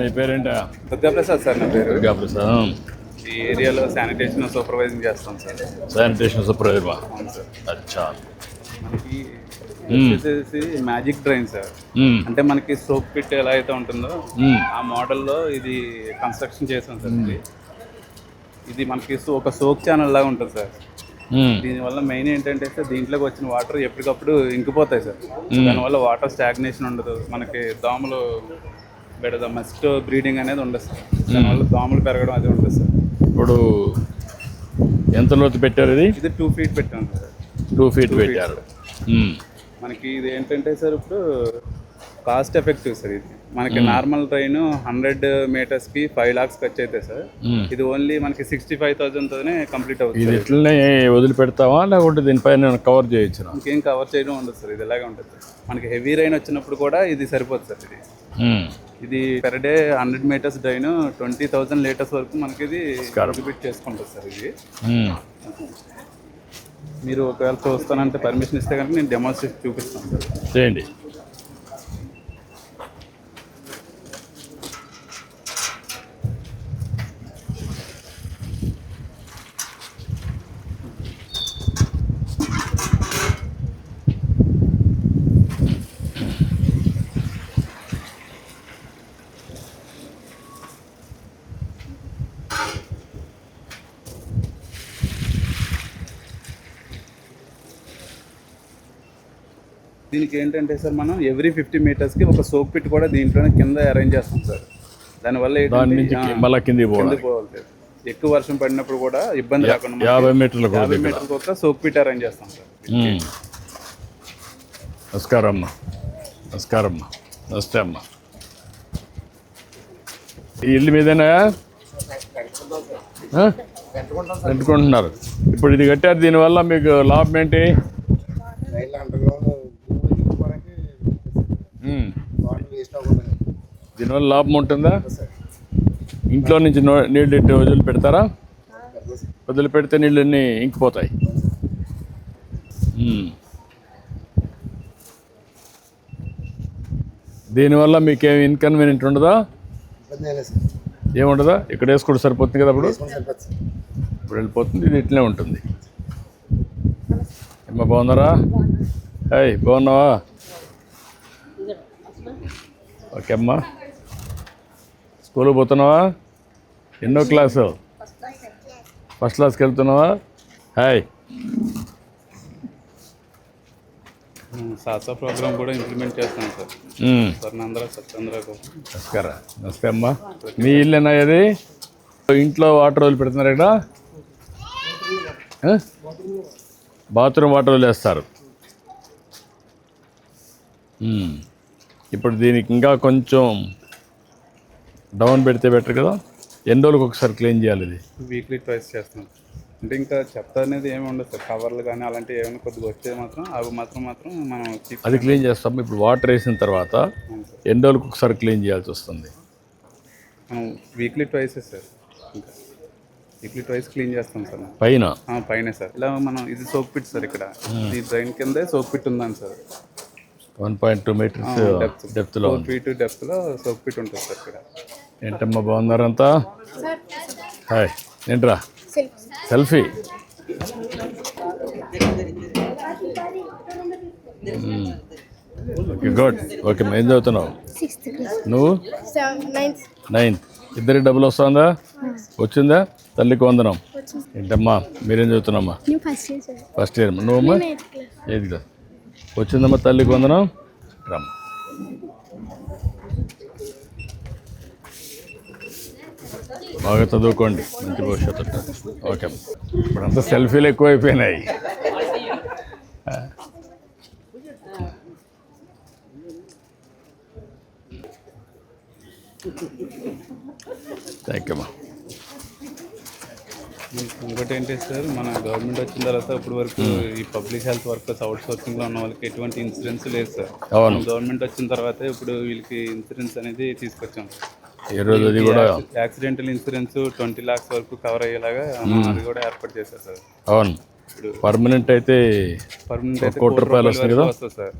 నీ పేరేంటా? దుర్గాప్రసాద్ సార్ నా పేరు. ఈ ఏరియాలో శానిటేషన్ సూపర్వైజింగ్ చేస్తాం సార్. శానిటేషన్ సూపర్వైజర్ అవును సార్. అచ్చా. మనకి. వచ్చేసి మ్యాజిక్ డ్రైన్ సార్. అంటే మనకి సోప్ పిట్ ఎలా అయితే ఉంటుందో. ఆ మోడల్లో ఇది కన్స్ట్రక్షన్ చేసాం సార్ ఇది. ఇది మనకి ఒక సోక్ ఛానల్ లాగా ఉంటుంది సార్. దీనివల్ల మెయిన్ ఏంటంటే సార్ దీంట్లోకి వచ్చిన వాటర్ ఎప్పటికప్పుడు ఇంకిపోతాయి సార్. దానివల్ల వాటర్ స్టాగ్నేషన్ ఉండదు. మనకి దోమలు బెడద మస్ట్ బ్రీడింగ్ అనేది ఉండదు సార్. దానివల్ల దోమలు పెరగడం అది ఉండదు సార్. ఇప్పుడు ఎంత లోతు పెట్టారు ఇది? ఇది టూ ఫీట్ పెట్టాం సార్. టూ ఫీట్ పెట్టారు. మ్మ్. మనకి ఇది ఏంటంటే సార్ ఇప్పుడు కాస్ట్ ఎఫెక్టివ్ సార్ ఇది. మనకి నార్మల్ ట్రైన్ హండ్రెడ్ మీటర్స్కి ఫైవ్ లాక్స్ ఖర్చు అవుతాయి సార్. మ్మ్. ఇది ఓన్లీ మనకి సిక్స్టీ ఫైవ్ థౌజండ్తోనే కంప్లీట్ అవుతుంది ఇది ఇట్లనే వదిలిపెడతావా? లేకుంటే దీనిపైన కవర్ చేయొచ్చు ఇంకేం కవర్ చేయడం ఉండదు సార్. ఇది ఇలాగే ఉంటుంది మనకి హెవీ రైన్ వచ్చినప్పుడు కూడా ఇది సరిపోతుంది సార్ ఇది. ఇది per day hundred metres drain twenty thousand litres వరకు మనకి ఇది కాంట్రిబ్యూట్ చేసుకుంటుంది సార్ ఇది. మీరు ఒకవేళ చూస్తానంటే పర్మిషన్ ఇస్తే కనుక నేను డెమాన్స్ట్రేట్ చూపిస్తాను సార్. చేయండి. దీనికి ఏంటంటే సార్ మనం ఎవ్రీ ఫిఫ్టీ మీటర్స్కి ఒక సోప్ పిట్ కూడా దీంట్లోనే కింద అరేంజ్ చేస్తాం సార్. దానివల్ల దాని ఏంటంటే నుంచి ఆ, మళ్ళా కిందికి పోవాలి కిందకి పోవాలి. సార్. ఎక్కువ వర్షం పడినప్పుడు కూడా ఇబ్బంది రాకుండా మనకి యాభై మీటర్లు యాభై మీటర్కి ఒక సోప్ పిట్ అరేంజ్ చేస్తాం సార్. నమస్కారం అమ్మా. నమస్కారం అమ్మా. నమస్తే అమ్మా. ఈ ఇల్లు మీదేనా? పెట్టుకుంటున్నారు. ఇప్పుడు ఇది కట్టారు దీనివల్ల మీకు లాభం ఏంటి? దీనివల్ల లాభం ఉంటుందా? ఇంట్లో నుంచి నీళ్ళు ఇట్టి వదిలి పెడతారా? వదిలి పెడితే నీళ్ళు అన్నీ ఇంకిపోతాయి. దీనివల్ల మీకేం ఇన్కన్వీనియంట్ ఉండదా? ఏముండదా? ఇక్కడ వేసుకుంటే సరిపోతుంది కదా అప్పుడు? ఇప్పుడు వెళ్ళిపోతుంది ఇది ఇట్లనే ఉంటుంది. ఏమో బాగున్నారా? హాయ్ బాగున్నావా? ఓకే అమ్మా. స్కూల్కి పోతున్నావా? ఎన్నో క్లాసు? ఫస్ట్ క్లాస్కి వెళ్తున్నావా? హాయ్. సాసా ప్రోగ్రామ్ కూడా ఇంప్లిమెంట్ చేస్తాం సార్. స్వర్ణాంధ్ర సత్యాంధ్ర నమస్కారం. నమస్తే అమ్మా. మీ ఇల్లేనా ఇది? ఇంట్లో వాటర్ వదిలి పెడుతున్నారు ఇక్కడ? బాత్రూమ్ వాటర్ వదిలేస్తారు. మ్మ్. ఇప్పుడు దీనికి ఇంకా కొంచెం డౌన్ పెడితే బెటర్ కదా? ఎన్ని రోజులకు ఒకసారి క్లీన్ చేయాలి ఇది? వీక్లీ ట్వైస్ చేస్తాం. అంటే ఇంకా చెత్త అనేది ఏమి ఉండదు సార్. కవర్లు కానీ అలాంటివి ఏమైనా కొద్దిగా వచ్చేది మాత్రం అవి మాత్రం మాత్రం మనం అది క్లీన్ చేస్తాం. ఇప్పుడు వాటర్ వేసిన తర్వాత. ఎన్ని రోజులకు ఒకసారి క్లీన్ చేయాల్సి వస్తుంది? మనం వీక్లీ ట్వైస్ సార్. ఇంకా వీక్లీ ట్వైస్ క్లీన్ చేస్తాం సార్. పైన? పైనే సార్. ఇలా మనం ఇది సోప్ పిట్ సార్ ఇక్కడ. ఈ డ్రైన్ కిందే సోప్ పిట్ ఉందని sir. One point two meters depth డెప్త్లో feet డెప్త్లో సోప్ పిట్ ఉంటుంది సార్ ఇక్కడ. ఏంటమ్మా బాగున్నారంతా? హాయ్ ఏంట్రా? సెల్ఫీ ఓకే గుడ్ ఓకే ఏం చదువుతున్నావు? నువ్వు? నైన్త్ ఇద్దరికి డబ్బులు వస్తుందా? వచ్చిందా? తల్లికి వందనం. ఏంటమ్మా మీరేం చదువుతున్నామ్మా? నేను first year sir first year నువ్వమ్మా? Eighth class వచ్చిందమ్మా తల్లికి వందనం. రమ్మ. బాగా చదువుకోండి మంచి భవిష్యత్తు ఓకే ఇప్పుడంతా సెల్ఫీలు ఎక్కువైపోయినాయి. థ్యాంక్ యూ అమ్మా ఇంకోటి ఏంటి సార్ మన గవర్నమెంట్ వచ్చిన తర్వాత ఇప్పుడు వరకు ఈ పబ్లిక్ హెల్త్ వర్కర్స్ అవుట్ సోర్సింగ్లో ఉన్న వాళ్ళకి ఎటువంటి ఇన్సూరెన్స్ లేదు సార్. గవర్నమెంట్ వచ్చిన తర్వాత ఇప్పుడు వీళ్ళకి ఇన్సూరెన్స్ అనేది తీసుకొచ్చాం. ఈరోజు అది కూడా యాక్సిడెంటల్ ఇన్సూరెన్స్ ట్వంటీ లాక్స్ వరకు కవర్ అయ్యేలాగా అది కూడా ఏర్పాటు చేశారు సార్. అవును. పర్మనెంట్ అయితే పర్మనెంట్ కోటి రూపాయలు వస్తుంది కదా?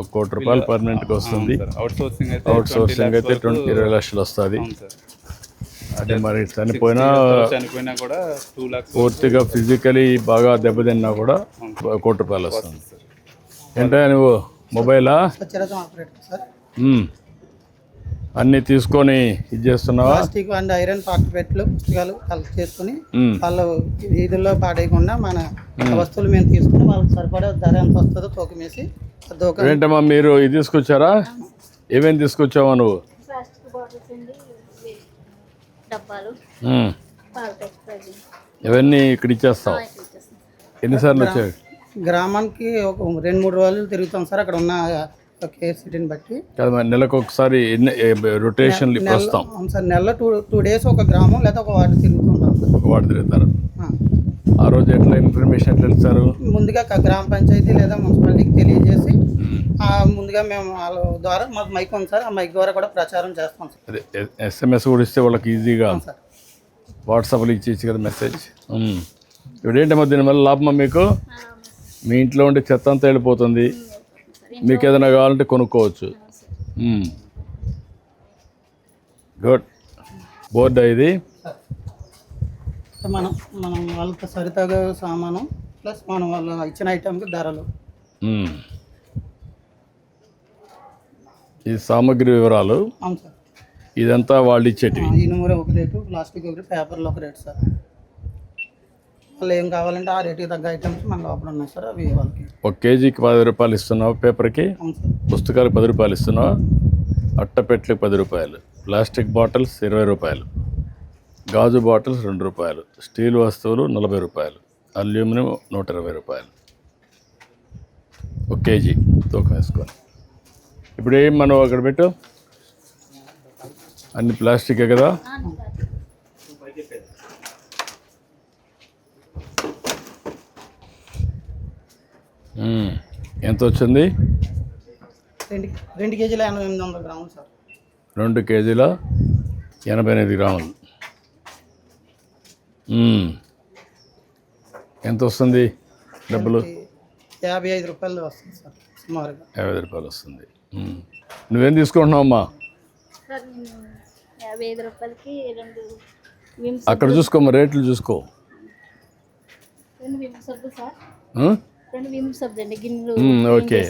ఒక కోటి రూపాయలు పర్మనెంట్గా వస్తుంది. అవుట్ సోర్సింగ్ అయితే అవుట్ సోర్సింగ్ అయితే ట్వంటీ ఇరవై లక్షలు వస్తుంది. అది మరి చనిపోయినా చనిపోయినా కూడా టూ లాక్స్ పూర్తిగా ఫిజికలీ బాగా దెబ్బతిన్నా కూడా కోటి రూపాయలు వస్తుంది. ఏంటో నువ్వు? మొబైలా. అన్నీ తీసుకొని ఇది చేస్తున్నావా? ప్లాస్టిక్ అండ్ ఐరన్ పాకెట్ పెట్లు పుస్తకాలు కలెక్ట్ చేసుకుని. వాళ్ళు వీధుల్లో పాడేయకుండా మన వస్తువులు మేము తీసుకుని వాళ్ళకి సరిపడే ధర ఎంత వస్తుందో తూకం వేసి దూకం ఏంటమ్మా మీరు ఇది తీసుకొచ్చారా? ఏమేమి తీసుకొచ్చావా నువ్వు ప్లాస్టిక్ బాటిల్స్ అండి ఇవి డబ్బాలు. పాల ఇవన్నీ ఇక్కడ ఇచ్చేస్తావు? ఎన్నిసార్లు వచ్చాయి? గ్రామానికి ఒక రెండు మూడు రోజులు తిరుగుతాం సార్ అక్కడ ఉన్న కేర్ సిటీని బట్టి. నెలకు ఒకసారి ఇప్పుడు వస్తాం సార్ నెలలో టూ టూ డేస్ ఒక గ్రామం లేదా ఒక వార్డు తిరుగుతుంటాం సార్. ఒక వాడు తిరుగుతారు? ఆ. రోజు ఎట్లా ఇన్ఫర్మేషన్ ఎట్లా ఇస్తారు? ముందుగా గ్రామ పంచాయతీ లేదా మున్సిపాలిటీకి తెలియజేసి ముందుగా మేము వాళ్ళ ద్వారా మాకు మైక్ ఉంది సార్ ఆ మైక్ ద్వారా కూడా ప్రచారం చేస్తాం సార్. ఎస్ఎంఎస్ కూడా ఇస్తే వాళ్ళకి ఈజీగా సార్. వాట్సాప్లో ఇచ్చి ఇచ్చి కదా మెసేజ్ మ్మ్. ఇప్పుడు ఏంటమ్మా దీనివల్ల లాభమా మీకు? మీ ఇంట్లో ఉండే చెత్త అంతా వెళ్ళిపోతుంది. మీకు ఏదైనా కావాలంటే కొనుక్కోవచ్చు. గుడ్ బోర్డా ఇది? మనం మనం వాళ్ళకి సరితగా సామాను ప్లస్ మనం వాళ్ళ ఇచ్చిన ఐటమ్కి ధరలు. ఈ సామాగ్రి వివరాలు? అవును సార్. ఇదంతా వాళ్ళు ఇచ్చేటివి? ఇనుముర ఒక రేటు ప్లాస్టిక్ ఒక రేటు పేపర్లో ఒక రేటు సార్. వాళ్ళు ఏం కావాలంటే ఆ రేటుకి తగ్గ ఐటమ్స్ మన లోపల ఉన్నాయి సార్ అవి వాళ్ళకి. ఒక కేజీకి పది రూపాయలు ఇస్తున్నావు పేపర్కి? పుస్తకాలకు పది రూపాయలు ఇస్తున్నావు? అట్టపెట్లకు పది రూపాయలు. ప్లాస్టిక్ బాటిల్స్ ఇరవై రూపాయలు. గాజు బాటిల్స్ రెండు రూపాయలు స్టీల్ వస్తువులు నలభై రూపాయలు అల్యూమినియం నూట ఇరవై రూపాయలు. ఒక కేజీ తూకం వేసుకొని. ఇప్పుడు ఏం మనం అక్కడ పెట్టు? అన్ని ప్లాస్టికే కదా. ఎంత వచ్చింది? రెండు కేజీల ఎనభై ఎనిమిది వందల గ్రాములు సార్. రెండు కేజీల ఎనభై ఎనిమిది గ్రాములు. ఎంత వస్తుంది డబ్బులు? యాభై ఐదు రూపాయలు వస్తుంది సార్ సుమారుగా. యాభై ఐదు రూపాయలు వస్తుంది. నువ్వేం తీసుకుంటున్నావు అమ్మా సార్ నేను యాభై ఐదు రూపాయలకి రెండు అక్కడ చూసుకోమ్మా రేట్లు చూసుకో. రెండు విమ్ సబ్బు సార్? రెండు విమ్ సబ్బు అండి గిన్నెలు ఓకే.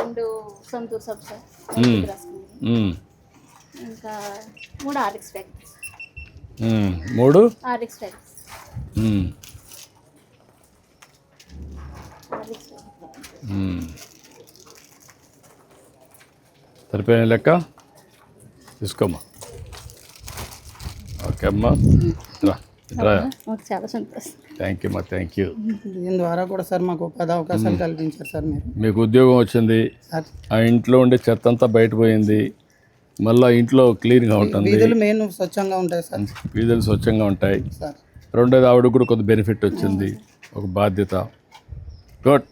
రెండు సంతూర్ సబ్బు సార్. ఇంకా మూడు ఆర్ఎక్స్ ప్యాకెట్స్. మూడు? ఆర్ఎక్స్. సరిపోయిన లెక్క? తీసుకోమ్మా. ఓకే అమ్మా. రా రా. మాకు చాలా సంతోషం. థ్యాంక్ యూ అమ్మా థ్యాంక్ యూ దీని ద్వారా కూడా సార్ మాకు ఉపాధి అవకాశాలు కల్పించారు సార్ మీరు. మీకు ఉద్యోగం వచ్చింది. సార్. ఆ ఇంట్లో ఉండే చెత్త అంతా బయటపోయింది మళ్ళీ ఇంట్లో క్లీన్గా ఉంటుంది. వీధులు మెయిన్ స్వచ్ఛంగా ఉంటాయి సార్. వీధులు స్వచ్ఛంగా ఉంటాయి. సార్. రెండోది ఆవిడకు కూడా కొంత బెనిఫిట్ వచ్చింది ఒక బాధ్యత. గుడ్.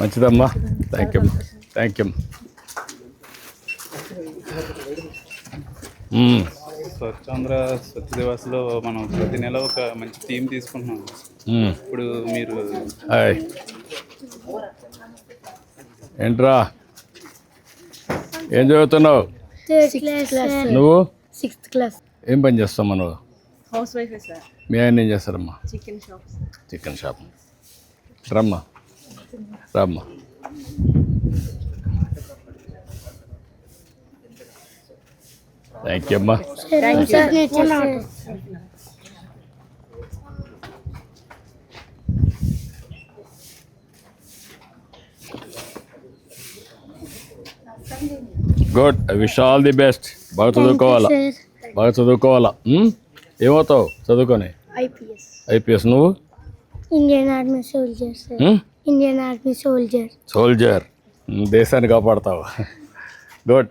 మంచిదమ్మా. Thank you thank you Swachhandhra Swachh దివాస్లో మనం ప్రతి నెల ఒక మంచి థీమ్ తీసుకుంటున్నాం. ఇప్పుడు మీరు హాయ్ ఏంట్రా? ఏం చదువుతున్నావు నువ్వు? సిక్స్త్ క్లాస్ ఏం పని చేస్తావు నువ్వు హౌస్ వైఫ్ సార్ మీ ఆయన ఏం చేస్తారమ్మా? చికెన్ షాప్ చికెన్ షాప్ రమ్మా. రమ్మా. థ్యాంక్ యూ అమ్మా. Good wish all the best బాగా చదువుకోవాలా? బాగా చదువుకోవాలా? ఉమ్? ఏమవుతావు చదువుకొని? ఐపీఎస్ ఐపీఎస్ నువ్వు? Indian army soldier? Indian army soldier soldier దేశాన్ని కాపాడతావు? Good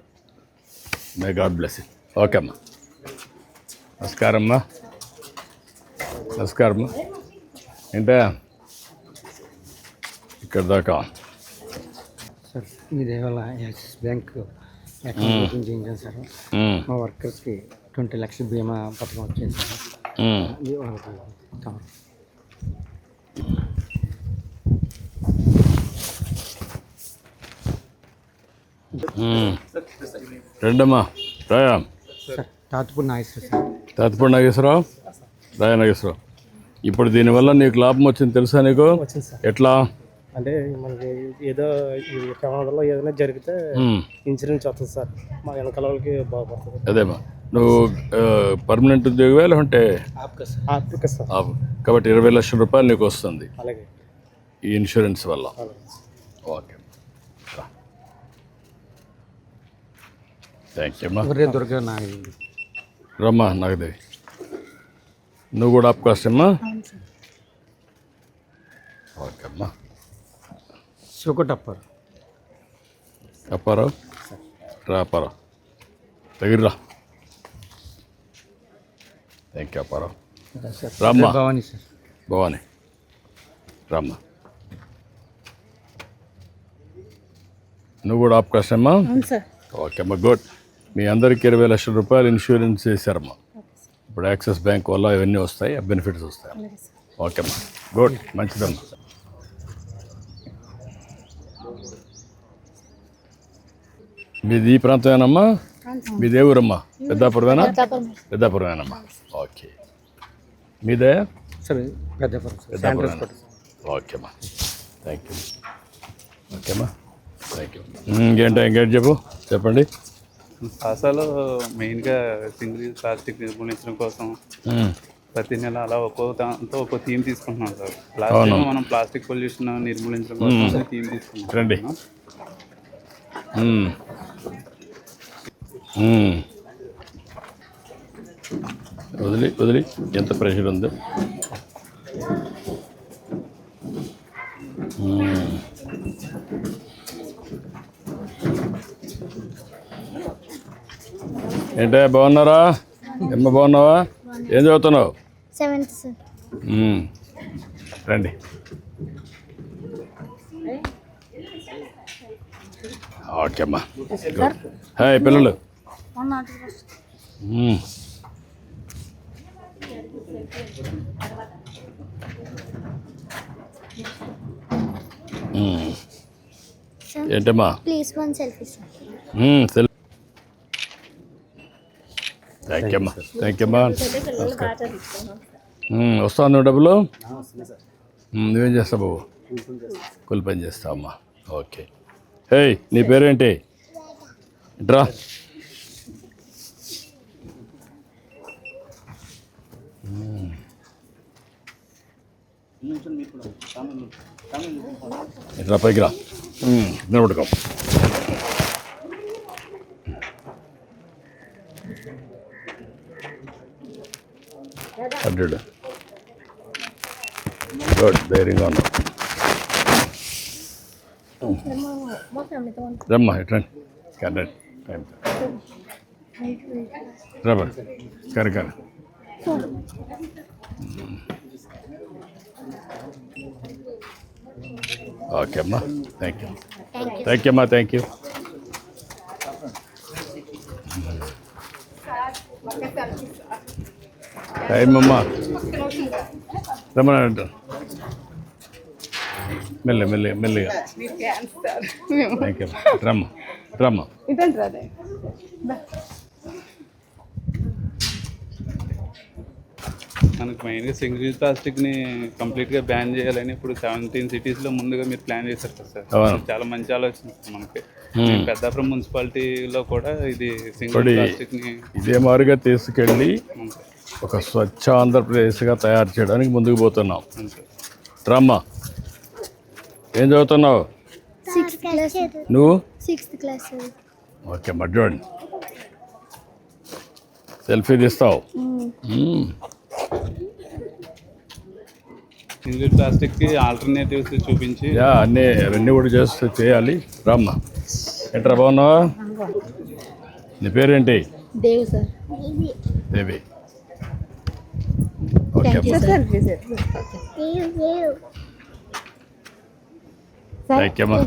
may God bless okay అమ్మా. నమస్కారం అమ్మా. నమస్కారం ఏంటా? ఇక్కడ దాకా. సార్ ఇవాళ యాక్సిస్ బ్యాంక్ అకౌంట్ చేయించాను సార్ మా వర్కర్స్కి ట్వంటీ లక్షల బీమా పథకం వచ్చింది సార్ రెండమ్మా రాయా తాతపూడి నాగేశ్వరరావు తాతపూడి నాగేశ్వరరావు రాయ నాగేశ్వరరావు ఇప్పుడు దీనివల్ల నీకు లాభం వచ్చింది తెలుసా నీకు? ఎట్లా? అంటే మనకి ఏదో ఈ ప్రమాదంలో ఏదైనా జరిగితే. ఇన్సూరెన్స్ వస్తుంది సార్. మా వెనకాల వాళ్ళకి బాగుపడుతుంది. అదేమ్మా నువ్వు పర్మనెంట్ ఉద్యోగమే లేకుంటే? ఓకే. కాబట్టి ఇరవై లక్షల రూపాయలు నీకు వస్తుంది. అలాగే. ఈ ఇన్సూరెన్స్ వల్ల. ఓకే. థ్యాంక్ యూ దుర్గా రమ్మా నాగదేవి. నువ్వు కూడా అప్ కాస్ట్ అమ్మా. ఓకే అమ్మా సుకటప్పర్ అప్పారావు? రా అప్పారావు దగ్గర రా థ్యాంక్ యూ అప్పారావు. రామ్మా. భవానీ సార్. భవాని. రామ్మా. నువ్వు కూడా సార్. ఓకే అమ్మా గుడ్ మీ అందరికి ఇరవై లక్షల రూపాయలు ఇన్సూరెన్స్ చేశారమ్మా ఇప్పుడు యాక్సిస్ బ్యాంక్ వల్ల ఇవన్నీ వస్తాయి బెనిఫిట్స్ వస్తాయి ఓకే అమ్మా గుడ్ మంచిదమ్మా. మీది ఈ ప్రాంతమేనమ్మా మీది ఏ ఊరమ్మా పెద్దాపురమేనా? పెద్దాపురమేనమ్మా. ఓకే. మీదే? సార్ పెద్దపురం పెద్దాపురం ఓకేమ్మా థ్యాంక్ యూ ఓకేమ్మా థ్యాంక్ యూ ఇంకేంటో ఇంకేంటి చెప్పు? చెప్పండి. అసలు మెయిన్గా సింగిల్ యూజ్ ప్లాస్టిక్ నిర్మూలించడం కోసం. ప్రతి నెల అలా ఒక్కో దాంతో ఒక్కో థీమ్ తీసుకుంటున్నాం సార్. లాస్ట్ టైం మనం ప్లాస్టిక్ పొల్యూషన్ నిర్మూలించడం కోసం థీమ్ తీసుకున్నాం రండి. వదిలి వదిలి. ఎంత ప్రెషర్ ఉందో. ఏంటే బాగున్నారా? ఎమ్మ బాగున్నావా? ఏం చదువుతున్నావు? Seventh sir. రండి. ఓకే అమ్మా హాయ్ పిల్లలు. ఏంటమ్మా? ప్లీజ్ వన్ సెల్ఫీ సార్ మ్మ్, సెల్ థ్యాంక్ యూ అమ్మా థ్యాంక్ యూ అమ్మా మ్మ్, వస్తాను నువ్వు డబ్బులు? మ్మ్, నువ్వేం చేస్తావు బాబు? కూలి పని చేస్తావు అమ్మా? ఓకే. హే నీ పేరేంటి? డ్రా. రా పైకి రా. మ్మ్, నిలబడుకో. హండ్రెడ్ గుడ్ ధైర్యంగా ఉన్నావు. రమ్మా ఎట్రండి కరెక్ట్ టైం. రమ్మా కరెక్ట్ కరెక్ట్ ఓకే అమ్మా థ్యాంక్ యూ థ్యాంక్ యూ అమ్మా థ్యాంక్ యూ టైం అమ్మా రమ్మనంట మెల్ల మెల్లి మెల్లిగా. థ్యాంక్ యూ రమ్మ రమ్మ. మనకి మెయిన్గా సింగిల్ యూజ్ ప్లాస్టిక్ని కంప్లీట్గా బ్యాన్ చేయాలని ఇప్పుడు సెవెంటీన్ సిటీస్లో ముందుగా మీరు ప్లాన్ చేశారు కదా సార్. చాలా మంచి ఆలోచన మనకి. మేము పెద్దాపురం మున్సిపాలిటీలో కూడా ఇది సింగిల్ ప్లాస్టిక్ని ఇదే మారుగా తీసుకెళ్ళి ఒక స్వచ్ఛ ఆంధ్రప్రదేశ్గా తయారు చేయడానికి ముందుకు పోతున్నాం. రమ్మ ఏం చదువుతున్నావు? నువ్వు? సిక్స్త్ క్లాస్ ఓకే సెల్ఫీ తీస్తావు. సింగిల్ ప్లాస్టిక్కి ఆల్టర్నేటివ్స్ చూపించి. యా అన్నీ అవన్నీ కూడా చేస్తూ చేయాలి. రమ్మ ఏంట్రా బాగున్నావా? నీ పేరేంటి? దేవ్ సార్. దేవి. ఓకే అమ్మా థ్యాంక్ యూ అమ్మా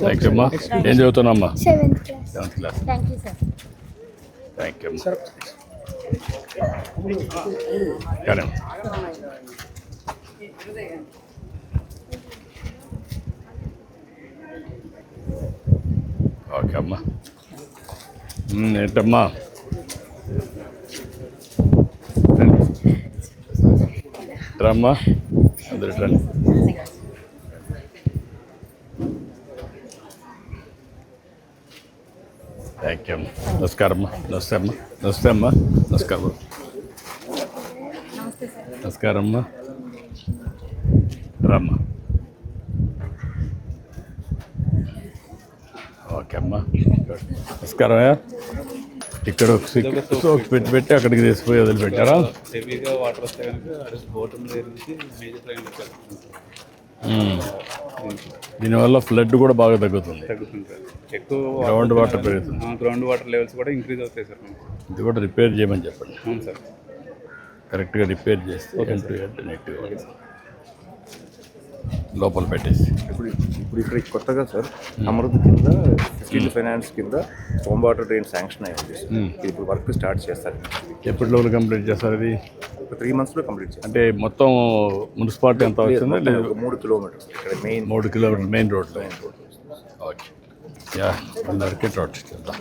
థ్యాంక్ యూ అమ్మా ఏం చదువుతున్నామ్మా seventh class seventh class thank you sir thank you అమ్మా కానీ ఓకే ఓకే అమ్మా ఉమ్, ఏంటమ్మా రమ్మా. అందరు రండి థ్యాంక్ యూ అమ్మా నమస్కారం అమ్మా. నమస్తే అమ్మా. నమస్తే అమ్మా. నమస్కారం నమస్కారం అమ్మా. రమ్మా. ఓకే అమ్మా. నమస్కారం అయ్యా. ఇక్కడ ఒక సిక్ ఒక పెట్టి పెట్టి అక్కడికి తీసిపోయి వదిలిపెట్టారా హెవీగా వాటర్ వస్తే కనుక బోట్. దీనివల్ల ఫ్లడ్ కూడా బాగా తగ్గుతుంది. తగ్గుతుంది ఎక్కువ గ్రౌండ్ వాటర్ పెరుగుతుంది. గ్రౌండ్ వాటర్ లెవెల్స్ కూడా ఇంక్రీజ్ అవుతాయి సార్ ఇది కూడా రిపేర్ చేయమని చెప్పండి. అవును సార్. కరెక్ట్గా రిపేర్ చేస్తే నెట్ లోపల పెట్టేసి. ఇప్పుడు ఇప్పుడు ఇక్కడ కొత్తగా సార్ అమృత్ కింద స్కిల్ ఫైనాన్స్ కింద హోమ్ వాటర్ డ్రైన్ శాంక్షన్ అయ్యింది ఇప్పుడు వర్క్ స్టార్ట్ చేస్తారు. ఎప్పటి లోపల కంప్లీట్ చేస్తారు ఒక త్రీ మంత్స్లో కంప్లీట్ చేస్తారు. అంటే మొత్తం మున్సిపాలిటీ ఎంత ఒక మూడు కిలోమీటర్స్. ఇక్కడ మెయిన్ మూడు కిలోమీటర్ మెయిన్ రోడ్లో. ఓకే. యా అందరికీ రోడ్ చేద్దాం